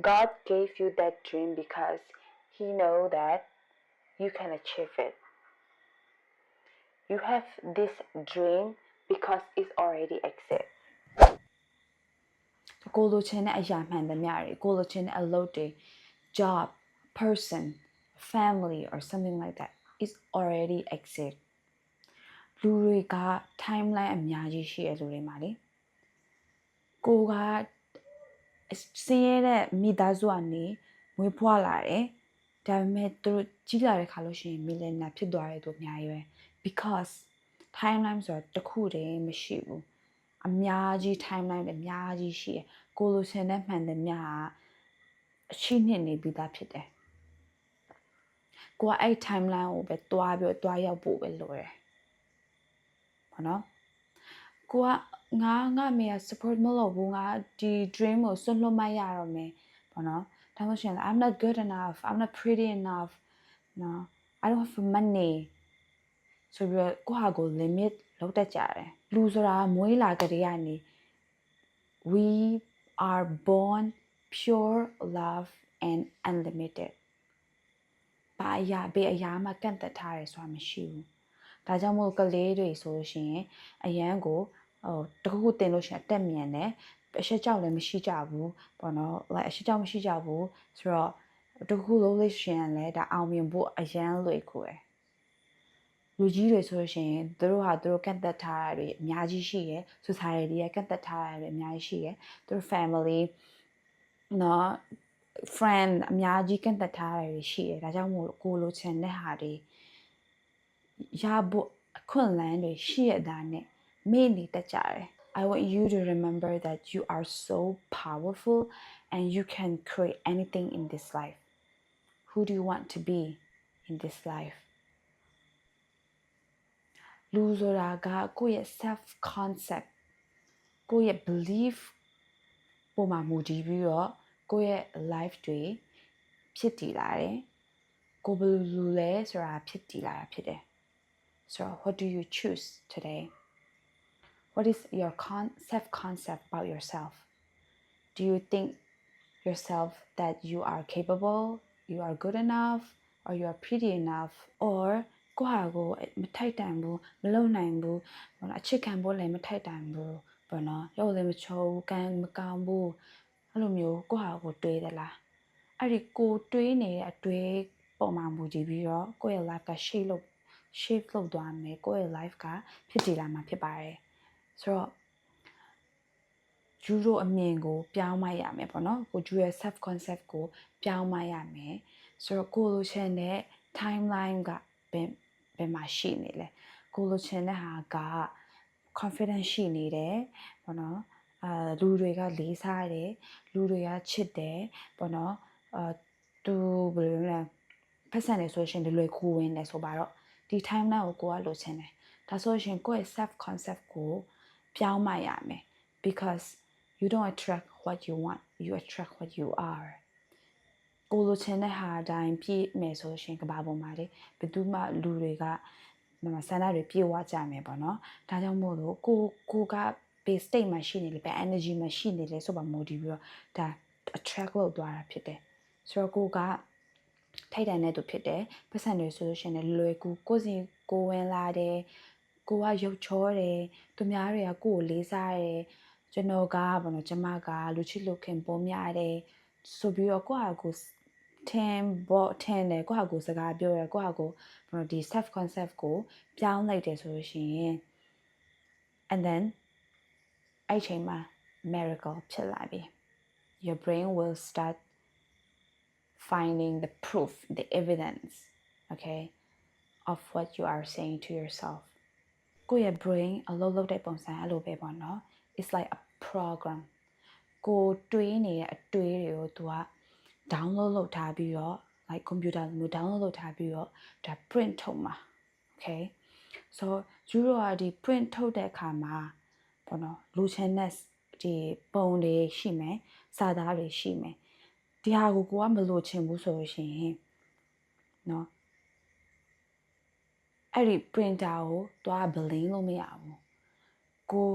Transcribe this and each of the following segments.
God gave you that dream because He know that you can achieve it. You have this dream because it's already exist. ကိုလိုချင်တဲ့အရာမှန်သမျှတွေကိုလိုချင်တဲ့အလုပ်တွေ job person family or something like that is already exist လူတွေက timeline အများကြီးရှိရလူတွေမှာလေကိုက စင်းရဲတဲ့မိသားစုကနေမွေးဖွားလာတယ်ဒါပေမဲ့သူတို့ကြီးလာတဲ့ခါလို့ရှိရင် millionaire ဖြစ်သွားတယ်သူအများကြီးပဲ because timeline ဆိုတာတစ်ခုတည်းမရှိဘူးအများကြီး timeline တွေအများကြီးရှိတယ်ကိုလိုချင်တဲ့မှန်တဲ့များကအရှိနှစ်နေပြီးသားဖြစ်တယ်ကိုကအဲ့ timeline ကိုပဲတွားပြီးတွားရောက်ဖို့ပဲလိုတယ်ဘာနော် ကိုကငါငါမေက support မလုပ်ဘူးငါဒီ dream ကိုစွန့်လွတ်မရတော့မယ်ဘာနော်ဒါမှမဟုတ်ရင် I'm not good enough I'm not pretty enough နော် I don't have money ဆိုပြီးတော့ကိုဟာကို limit လောက်တတ်ကြတယ်လူဆိုတာမွေးလာကြတဲ့ကနေ we are born pure love and unlimited ဘာအရာဘေးအရာမှကန့်သက်ထားရဲဆိုတာမရှိဘူး ဒါကြောင့်မို့ကလေးတွေဆိုလို့ရှိရင်အရန်ကိုဟိုတခုခုတင်လို့ရှိရင်အတက်မြန်တယ်အရှက်ကြောက်လည်းမရှိကြဘူးပေါ့နော် like အရှက်ကြောက်မရှိကြဘူးဆိုတော့တခုခုလုံးလို့ရှိရင်လည်းဒါအောင်မြင်ဖို့အရန်လွယ်ကူတယ်လူကြီးတွေဆိုလို့ရှိရင်သူတို့ဟာသူတို့ကန့်သက်ထားတာတွေအများကြီးရှိရယ် society ရဲ့ကန့်သက်ထားတာတွေအများကြီးရှိရယ်သူတို့ family နော် friend အများကြီးကန့်သက်ထားတာတွေရှိရယ်ဒါကြောင့်မို့ကိုလိုချင်တဲ့ဟာတွေ ရဖို့အခွင့်အလမ်းတွေရှိရတာနဲ့မေ့နေတတ်ကြတယ် I want you to remember that you are so powerful and you can create anything in this life. Who do you want to be in this life? လူဆိုတာကကိုယ့်ရဲ့ self concept ကိုယ့်ရဲ့ belief ပုံမှာမူတည်ပြီးတော့ကိုယ့်ရဲ့ life တွေဖြစ်တည်လာတယ်ကိုဘယ်လိုလူလဲဆိုတာဖြစ်တည်လာတာဖြစ်တယ် ဆိုတော့ what do you choose today what is your con- self concept about yourself do you think yourself that you are capable you are good enough or you are pretty enough or ကိုဟာကိုမထိုက်တန်ဘူးမလုံနိုင်ဘူးဘာလို့အချစ်ခံဖို့လည်းမထိုက်တန်ဘူးဘာနော်ရုပ်လည်းမချိုးကံမကောင်းဘူးအဲ့လိုမျိုးကိုဟာကိုတွေးသလားအဲ့ဒီကိုတွေးနေတဲ့အတွေးပုံမှန်မူကြည့်ပြီးတော့ကိုယ့်ရဲ့ life က shape လုပ် shape လုပ်သွားမယ်ကိုယ့်ရဲ့ life ကဖြစ်တည်လာမှာဖြစ်ပါတယ်ဆိုတော့ဂျူရိုအမြင်ကို ပြောင်းမရမယ်ပေါ့နော်ကိုဂျူရဲ့ self concept ကိုပြောင်းမရမယ်ဆိုတော့ကိုလိုချင်တဲ့ timeline ကဘယ်ဘယ်မှာရှိနေလဲကိုလိုချင်တဲ့ဟာက confidence ရှိနေတယ်ပေါ့နော်အာလူတွေကလေးစားတယ်လူတွေကချစ်တယ်ပေါ့နော်အာသူဘယ်လိုလဲဖက်ဆန်နေဆိုရှင်လွယ်ကူဝင်တယ်ဆိုပါတော့ ဒီ timeline ကိုကိုကလိုချင်တယ်ဒါဆိုရှင်ကိုယ့်ရဲ့ self concept ကိုပြောင်းမရမယ် because you don't attract what you want you attract what you are ကိုလိုချင်တဲ့ဟာအတိုင်းပြည့်မယ်ဆိုရှင်ကဘာပေါ်မှာလေဘယ်သူမှလူတွေကမမဆန္ဒတွေပြေဝကြမယ်ပေါ့နော်ဒါကြောင့်မို့လို့ကိုကိုက base state မှာရှိနေလေပဲ energy မှာရှိနေလေဆိုပါမို့ဒီပြီးတော့ဒါ attract လုပ်သွားတာဖြစ်တယ်ဆိုတော့ကိုက ထိုက်တန်တဲ့သူဖြစ်တယ်ပတ်စံတွေဆိုလို့ရှိရင်လွယ်ကူကိုစီကိုဝင်လာတယ်ကိုကရုပ်ချောတယ်သူများတွေကကိုကိုလေးစားတယ်ကျွန်တော်ကဘာလို့ကျမကလူချစ်လူခင်ပေါ်များတယ်ဆိုပြီးတော့ကိုကကိုထင်ဘောထင်တယ်ကိုဟာကိုစကားပြောရကိုဟာကိုဘယ်လိုဒီ self concept ကိုပြောင်းလိုက်တယ်ဆိုလို့ရှိရင် and then အဲ့ချိန်မှာ miracle ဖြစ်လာပြီ your brain will start finding the proof the evidence okay of what you are saying to yourself ကိုယ့်ရဲ့ brain အလုပ်လုပ်တဲ့ပုံစံအဲ့လိုပဲပေါ့နော် it's like a program ကိုတွေးနေတဲ့အတွေးတွေကို तू က download လုပ်ထားပြီးတော့ like computer မျိုး download လုပ်ထားပြီးတော့ဒါ print ထုတ်မှာ okay so ယူရိုကဒီ print ထုတ်တဲ့အခါမှာပေါ့နော်လူချင်တဲ့ဒီပုံတွေရှိမယ်စာသားတွေရှိမယ် ဒီဟာကိုကိုကမလိုချင်ဘူးဆိုလို့ရှိရင်เนาะအဲ့ဒီ printer ကိုတွား blend လို့မရဘူးကို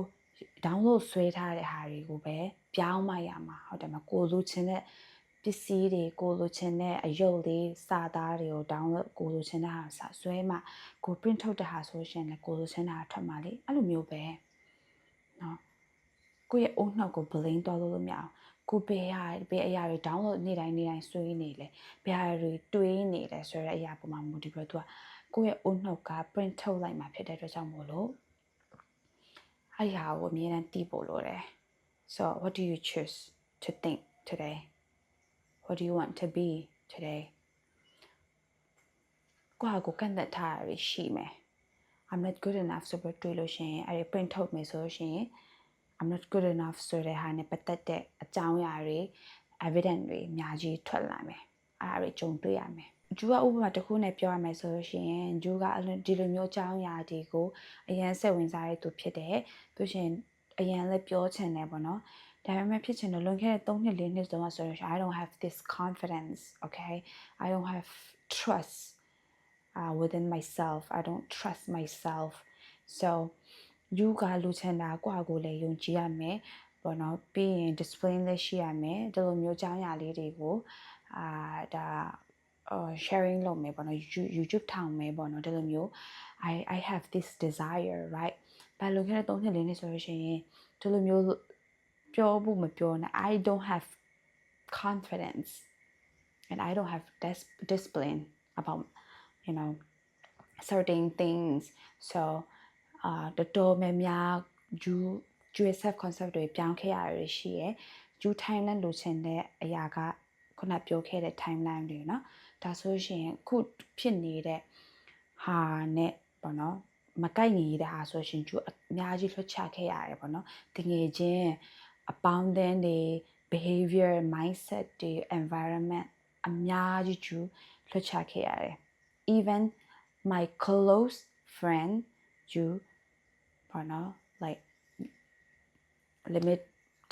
download ဆွဲထားတဲ့ဟာတွေကိုပဲပြောင်းမှရမှာဟုတ်တယ်မကိုလိုချင်တဲ့ ပစ္စည်းတွေကိုလိုချင်တဲ့အယုတ်လေးစာသားတွေကို download ကိုလိုချင်တဲ့ဟာစာဆွဲမှကို print ထုတ်တဲ့ဟာဆိုရှင်လည်းကိုလိုချင်တာထွက်မှာလေအဲ့လိုမျိုးပဲเนาะကိုယ့်ရဲ့အုံနှောက်ကို blame တော်လို့လို့မရအောင် ကိုဘယ်ဟာဘယ်အရာတွေ download နေ့တိုင်းနေ့တိုင်းဆွေးနေလဲဘယ်ဟာတွေတွေးနေလဲဆိုတဲ့အရာပုံမှာမူတည်ပြီးတော့ तू ကကိုယ့်ရဲ့အုံနှောက်က print ထုတ်လိုက်မှာဖြစ်တဲ့အတွက်ကြောင့်မို့လို့အဲ့ဒီဟာကိုအမြဲတမ်းသိဖို့လိုတယ် so what do you choose to think today what do you want to be today ကိုယ့်ဟာကိုယ်ကန့်သက်ထားရရှိမယ် I'm not good enough ဆိုပြီးတွေးလို့ရှိရင်အဲ့ဒီ print ထုတ်မယ်ဆိုလို့ရှိရင် I'm not good enough ဆိုတဲ့ဟာနဲ့ပတ်သက်တဲ့အကြောင်းအရာတွေ evidence တွေအများကြီးထွက်လာမယ်အဲ့ဒါတွေကြုံတွေ့ရမယ်ဂျူကဥပမာတစ်ခုနဲ့ပြောရမယ်ဆိုလို့ရှိရင်ဂျူကအလွန်ဒီလိုမျိုးအကြောင်းအရာတွေကိုအရန်စိတ်ဝင်စားတဲ့သူဖြစ်တယ်ပြီးရှင်အရန်လည်းပြောချင်တယ်ပေါ့နော်ဒါပေမဲ့ဖြစ်ချင်တော့လွန်ခဲ့တဲ့3နှစ်4နှစ်တုန်းကဆိုလို့ရှိရင် I don't have this confidence okay I don't have trust uh, within myself I don't trust myself so you ကလူချင်တာကိုယ့်အကိုလည်းယုံကြည်ရမယ်ပေါ့နော်ပြီးရင် discipline လည်းရှိရမယ်ဒီလိုမျိုးအကြောင်းအရာလေးတွေကိုအာဒါ uh sharing လုပ်မယ်ပေါ့နော် YouTube ထောင်မယ်ပေါ့နော်ဒီလိုမျိုး I I have this desire right ဘာလို့ခဲ့တဲ့3နှစ်လေးနှစ်ဆိုလို့ရှိရင်ဒီလိုမျိုးပြောဖို့မပြောနဲ့ I don't have confidence and I don't have dis- discipline about you know certain things so အာတော်တော်များများဂျူဂျူ self concept တွေပြောင်းခဲ့ရရရှိရယ်ဂျူ timeline လိုချင်တဲ့အရာကခုနပြောခဲ့တဲ့ timeline တွေเนาะဒါဆိုရှင်ခုဖြစ်နေတဲ့ဟာနဲ့ပေါ့နော်မကိုက်ညီတဲ့ဟာဆိုရှင်ကျူအများကြီးလွှတ်ချခဲ့ရတယ်ပေါ့နော်တငယ်ချင်းအပေါင်းအသင်းတွေ behavior mindset တွေ environment အများကြီးကျူလွှတ်ချခဲ့ရတယ် even my close friend ကျူ ပေါ့နော် like limit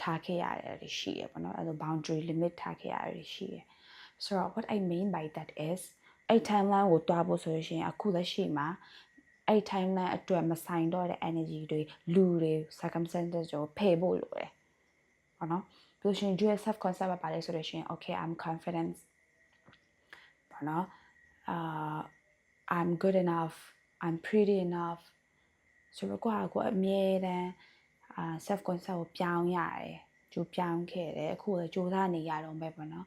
ထားခဲ့ရတယ်ရှိရပေါ့နော်အဲ့လို boundary limit ထားခဲ့ရတယ်ရှိရဆိုတော့ what i mean by that is အဲ့ timeline ကိုတွားဖို့ဆိုလို့ရှိရင်အခုလက်ရှိမှာအဲ့ timeline အတွက်မဆိုင်တော့တဲ့ energy တွေလူတွေ circumstances ကိုဖယ်ဖို့လိုတယ်ဟုတ်နော်ပြီးလို့ရှိရင် dual self concept ပါလဲဆိုလို့ရှိရင် okay i'm confident ပေါ့နော်အာ i'm good enough i'm pretty enough ဆိုတော့ကိုယ့်အကိုအမြဲတမ်းအာ self concept ကိုပြောင်းရတယ်ကြိုးပြောင်းခဲ့တယ်အခုလည်းကြိုးစားနေရတော့ပဲပေါ့နော်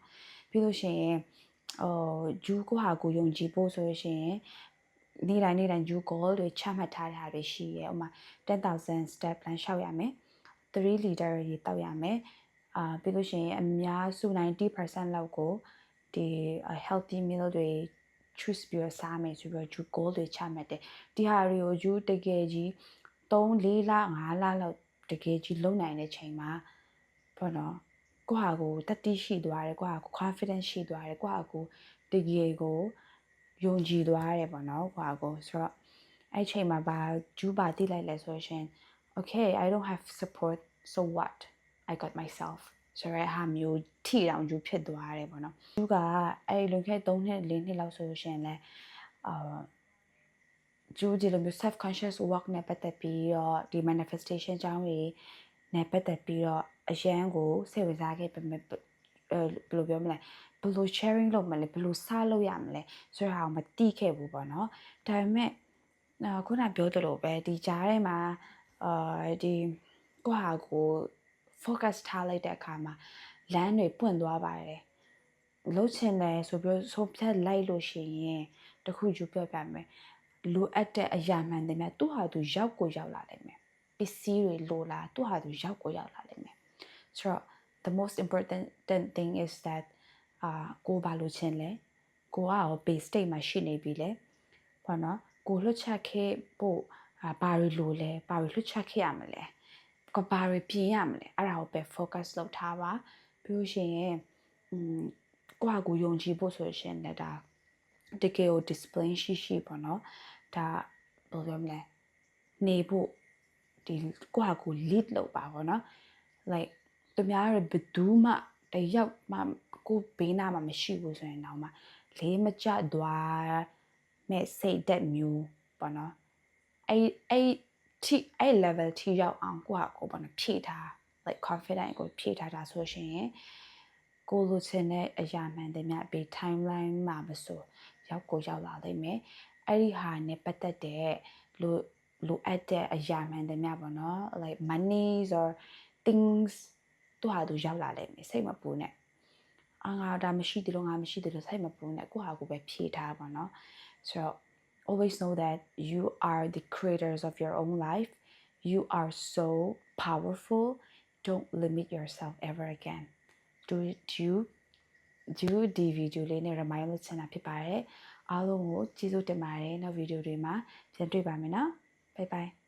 ပြီးလို့ရှိရင်ဟိုဂျူးကိုဟာကိုယုံကြည်ဖို့ဆိုလို့ရှိရင်နေ့တိုင်းနေ့တိုင်းဂျူး goal တွေချမှတ်ထားတာတွေရှိရဲဥမာ10000 step plan ရှောက်ရမယ်3 liter ရေတောက်ရမယ်အာပြီးလို့ရှိရင်အများစု90%လောက်ကိုဒီ healthy meal တွေ choose ပြီးတော့စားမယ်ဆိုပြီးတော့ you goal တွေချမှတ်တယ်ဒီဟာတွေကို you တကယ်ကြီး3 4လ5လလောက်တကယ်ကြီးလုံနိုင်တဲ့ချိန်မှာပေါ့နော်ကိုဟာကိုတတိရှိသွားတယ်ကိုဟာကို confidence ရှိသွားတယ်ကိုဟာကိုတကယ်ကိုယုံကြည်သွားတယ်ပေါ့နော်ကိုဟာကိုဆိုတော့အဲ့ချိန်မှာဘာဂျူးပါတိလိုက်လဲဆိုရှင် okay i don't have support so what i got myself ဆိုရဲဟာမျိုးထိတောင်ယူဖြစ်သွားတယ်ပေါ့နော်သူကအဲ့လွန်ခဲ့3နှစ်4နှစ်လောက်ဆိုလို့ရှိရင်လဲအာဂျူဒီလိုမျိုး self conscious work နဲ့ပတ်သက်ပြီးတော့ဒီ manifestation အကြောင်းတွေနဲ့ပတ်သက်ပြီးတော့အရန်ကိုစိတ်ဝင်စားခဲ့ပေမဲ့ဘယ်လိုပြောမလဲဘယ်လို sharing လုပ်မလဲဘယ်လိုစလုပ်ရမလဲဆိုတော့မသိခဲ့ဘူးပေါ့နော်ဒါပေမဲ့ခုနပြောသလိုပဲဒီကြားထဲမှာအာဒီကိုဟာကို focus ထားလိုက်တဲ့အခါမှာလမ်းတွေပွင့်သွားပါတယ်လှုပ်ချင်တယ်ဆိုပြီးဆိုဖြတ်လိုက်လို့ရှိရင်တခုယူပြပြမယ်လိုအပ်တဲ့အရာမှန်တယ်မြတ်သူ့ဟာသူရောက်ကိုရောက်လာနိုင်မယ်ပစ္စည်းတွေလိုလားသူ့ဟာသူရောက်ကိုရောက်လာနိုင်မယ်ဆိုတော့ the most important thing is that အာကိုဘာလို့ချင်းလဲကိုကရော base state မှာရှိနေပြီလေဘာနော်ကိုလွတ်ချက်ခဲ့ဖို့ဘာတွေလိုလဲဘာတွေလွတ်ချက်ခဲ့ရမလဲ ကဘာတွေပြင်ရမလဲအဲ့ဒါကိုပဲ focus လုပ်ထားပါပြီးလို့ရှိရင်อืมကိုယ့်အကူယုံကြည်ဖို့ဆိုရှင်လည်းဒါတကယ်ကို discipline ရှိရှိပေါ့နော်ဒါဘယ်လိုမလဲနေဖို့ဒီကိုယ့်အကူ lead လုပ်ပါပေါ့နော် like သူများရဘသူမှတယောက်မှကိုဘေးနားမှာမရှိဘူးဆိုရင်တော့မှလေးမကြသွားမဲ့စိတ်သက်မျိုးပေါ့နော်အဲ့အဲ့ ထိအဲ့ level ထိရောက်အောင်ကိုကကိုပေါ့နော်ဖြည့်ထား like confident ကိုဖြည့်ထားတာဆိုရှင်ကိုကိုလိုချင်တဲ့အရာမှန်သမျှဘေး timeline မှာမဆိုရောက်ကိုရောက်လာလိမ့်မယ်အဲ့ဒီဟာနဲ့ပတ်သက်တဲ့လိုလိုအပ်တဲ့အရာမှန်သမျှပေါ့နော် like money or things သူဟာသူရောက်လာလိမ့်မယ်စိတ်မပူနဲ့အာငါဒါမရှိသေးလို့ငါမရှိသေးလို့စိတ်မပူနဲ့ကိုဟာကိုပဲဖြေထားပါတော့ဆိုတော့ always know that you are the creators of your own life you are so powerful don't limit yourself ever again do do do ဒီဗီဒီယိုလေးနဲ့ remind လုပ်ချင်တာဖြစ်ပါတယ်အားလုံးကိုကျေးဇူးတင်ပါတယ်နောက်ဗီဒီယိုတွေမှာပြန်တွေ့ပါမယ်နော် bye bye